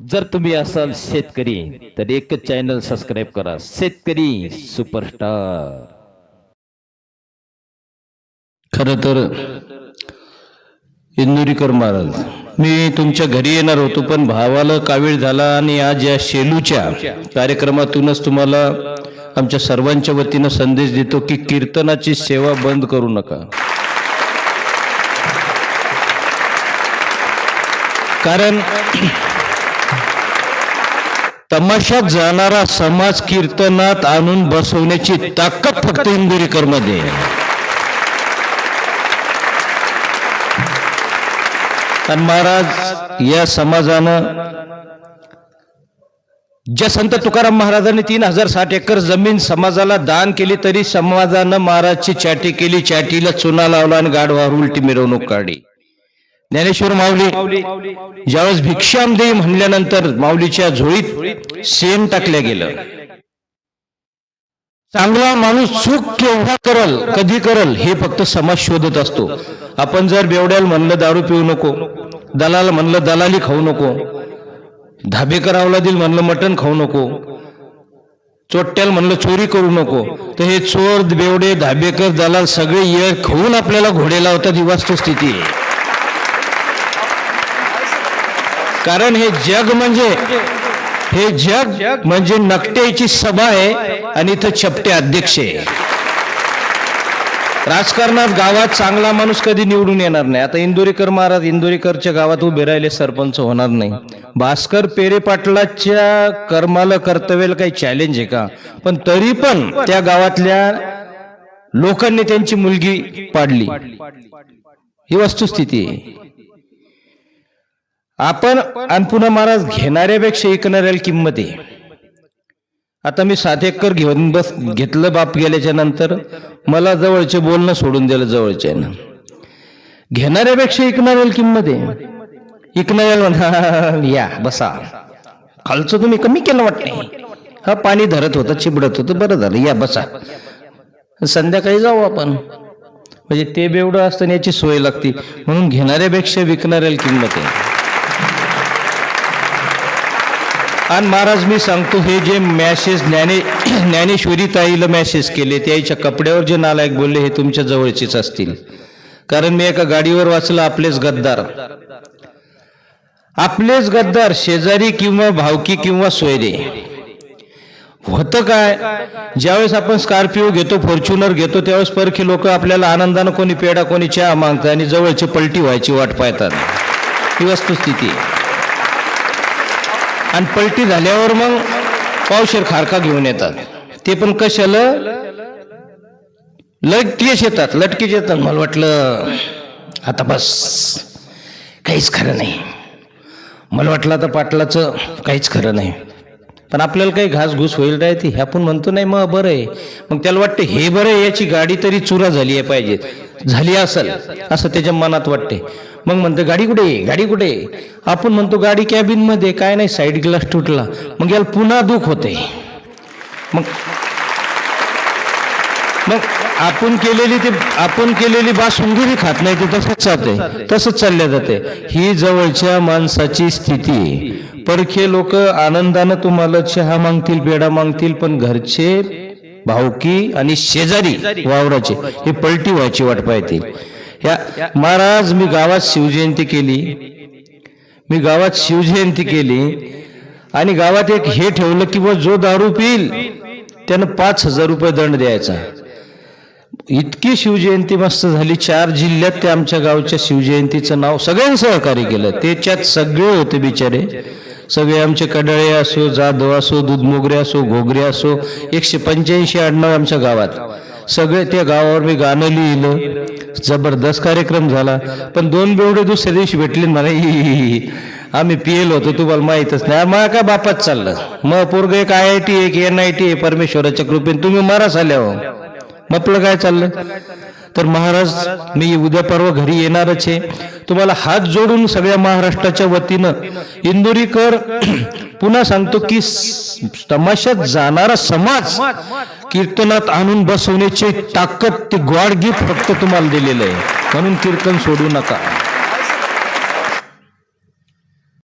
जर तुम्ही असाल शेतकरी तर एकच चॅनल सबस्क्राईब करा. शेतकरी सुपरस्टार खर तर इंदुरीकर महाराज मी तुमच्या घरी येणार होतो पण भावाला कावीळ झाला आणि आज या शेलूच्या कार्यक्रमातूनच तुम्हाला आमच्या सर्वांच्या वतीनं संदेश देतो की कीर्तनाची सेवा बंद करू नका. कारण तमाशात जाणारा समाज कीर्तनात आणून बसवण्याची ताकद फक्त इंदुरीकरमध्ये महाराज या समाजानं ज्या संत तुकाराम महाराजांनी तीन हजार साठ एकर जमीन समाजाला दान केली तरी समाजानं महाराजची चाटी केली चाटीला चुना लावला आणि गाडवार उलटी मिरवणूक काढली. ज्ञानेश्वर माऊली ज्यावेळेस भिक्षाम देई म्हणल्यानंतर माऊलीच्या झोळीत सेन टाकल्या गेलं. चांगला माणूस चूक केव्हा करल कधी करल हे फक्त समाज शोधत असतो. आपण जर बेवड्याल म्हणलं दारू पिऊ नको दलाल म्हणलं दलाली खाऊ नको धाबेकर अवलादील म्हणलं मटण खाऊ नको चोट्याल म्हणलं चोरी करू नको तर हे चोर बेवडे धाबेकर दलाल सगळे ये खाऊन आपल्याला घोडे लावतात ही वस्तुस्थिती आहे. कारण हे जग म्हणजे हे जग म्हणजे नकट्याची सभा आहे आणि इथं चपटे अध्यक्ष आहे. राजकारणात गावात चांगला माणूस कधी निवडून येणार नाही. आता इंदोरीकर महाराज इंदोरीकरच्या गावात उभे राहिले सरपंच होणार नाही. भास्कर पेरे पाटलाच्या कर्माला कर्तव्याला काही चॅलेंज आहे का? पण तरी पण त्या गावातल्या लोकांनी त्यांची मुलगी पाडली. ही वस्तुस्थिती आहे. आपण आणि पुन्हा महाराज घेणाऱ्यापेक्षा ऐकणाऱ्याला किंमत आहे. आता मी सात एकर घेऊन बस घेतलं बाप गेल्याच्यानंतर मला जवळचे बोलणं सोडून दिलं जवळच्यानं. घेणाऱ्यापेक्षा ऐकणाऱ्याला किंमत आहे. ऐकणाऱ्याला म्हणा या बसा. खालचं तुम्ही कमी केलं वाटते हा पाणी धरत होतं चिबडत होतं बरं झालं या बसा. संध्याकाळी जाऊ आपण. म्हणजे ते बेवडं असतं याची सोय लागते. म्हणून घेणाऱ्यापेक्षा विकणाऱ्याला किंमत आहे. आणि महाराज मी सांगतो हे जे मॅसेज ज्ञाने ज्ञानेश्वरी ताईला मॅसेज केले त्याच्या कपड्यावर जे नालायक बोलले हे तुमच्या जवळचेच असतील. कारण मी एका गाडीवर वाचलं आपलेच गद्दार. आपलेच गद्दार शेजारी किंवा भावकी किंवा सोयरे. होतं काय? ज्यावेळेस आपण स्कॉर्पिओ घेतो फॉर्च्युनर घेतो त्यावेळेस परखी लोक आपल्याला आनंदानं कोणी पेडा कोणी चहा मागतात आणि जवळची पलटी व्हायची वाट पाहतात. ही वस्तुस्थिती आहे. आणि पलटी झाल्यावर मग पावशेर खारका घेऊन येतात. ते पण कशाला? लटकेश येतात लटकेश येतात. मला वाटलं आता बस काहीच खरं नाही. मला वाटलं आता पाटलाचं काहीच खरं नाही. पण आपल्याला काही घासघूस होईल राहते हे आपण म्हणतो नाही मग बरं आहे. मग त्याला वाटतं हे बरं आहे याची गाडी तरी चुरा झाली आहे पाहिजे झाली असेल असं त्याच्या मनात वाटते मग म्हणतो गाडी कुठे आहे? गाडी कुठे आहे? आपण म्हणतो गाडी कॅबिनमध्ये काय नाही साईड ग्लास तुटला. मग याला पुन्हा दुःख होते मग मग आपण केलेली ते आपण केलेली बासुंगिरी खात नाही ते तसंच जाते तसंच चालल्या जाते. ही जवळच्या माणसाची स्थिती आहे. परखे लोक आनंदानं तुम्हाला चहा मागतील पेढा मागतील पण घरचे भावकी आणि शेजारी वावराचे. हे पलटी व्हायची वाट पाहतील ह्या महाराज मी गावात शिवजयंती केली. मी गावात शिवजयंती केली. आणि गावात एक हे ठेवलं की बुवा जो दारू पिईल त्यानं पाच हजार रुपये दंड द्यायचा. इतकी शिवजयंती मस्त झाली. चार जिल्ह्यात ते आमच्या गावच्या शिवजयंतीचं नाव सगळ्यांनी सहकार्य केलं. त्याच्यात सगळे होते बिचारे. सगळे आमचे कडळे असो जाधव असो दूधमोगरे असो घोगरे असो एकशे पंच्याऐंशी आडनाव आमच्या गावात. सगळे त्या गावावर मी गाणं लिहिलं. जबरदस्त कार्यक्रम झाला. पण दोन बेवडे दुसऱ्या दिवशी भेटले मला आम्ही पिएल होतो तुम्हाला माहीतच नाही. मला काय बापात चाललं? मग पोरग एक आय आय टी एक एन आय टी परमेश्वराच्या कृपेने तुम्ही मरा आल्या हो. मग आपलं काय चाललं? तर महाराज मी उद्या परवा घरी येणारच आहे. तुम्हाला हात जोडून सगळ्या महाराष्ट्राच्या वतीनं इंदुरीकर पुन्हा सांगतो की तमाशात जाणारा समाज कीर्तनात आणून बसवण्याची ताकद ते गॉड गिफ्ट फक्त तुम्हाला दिलेलं आहे. म्हणून कीर्तन सोडू नका.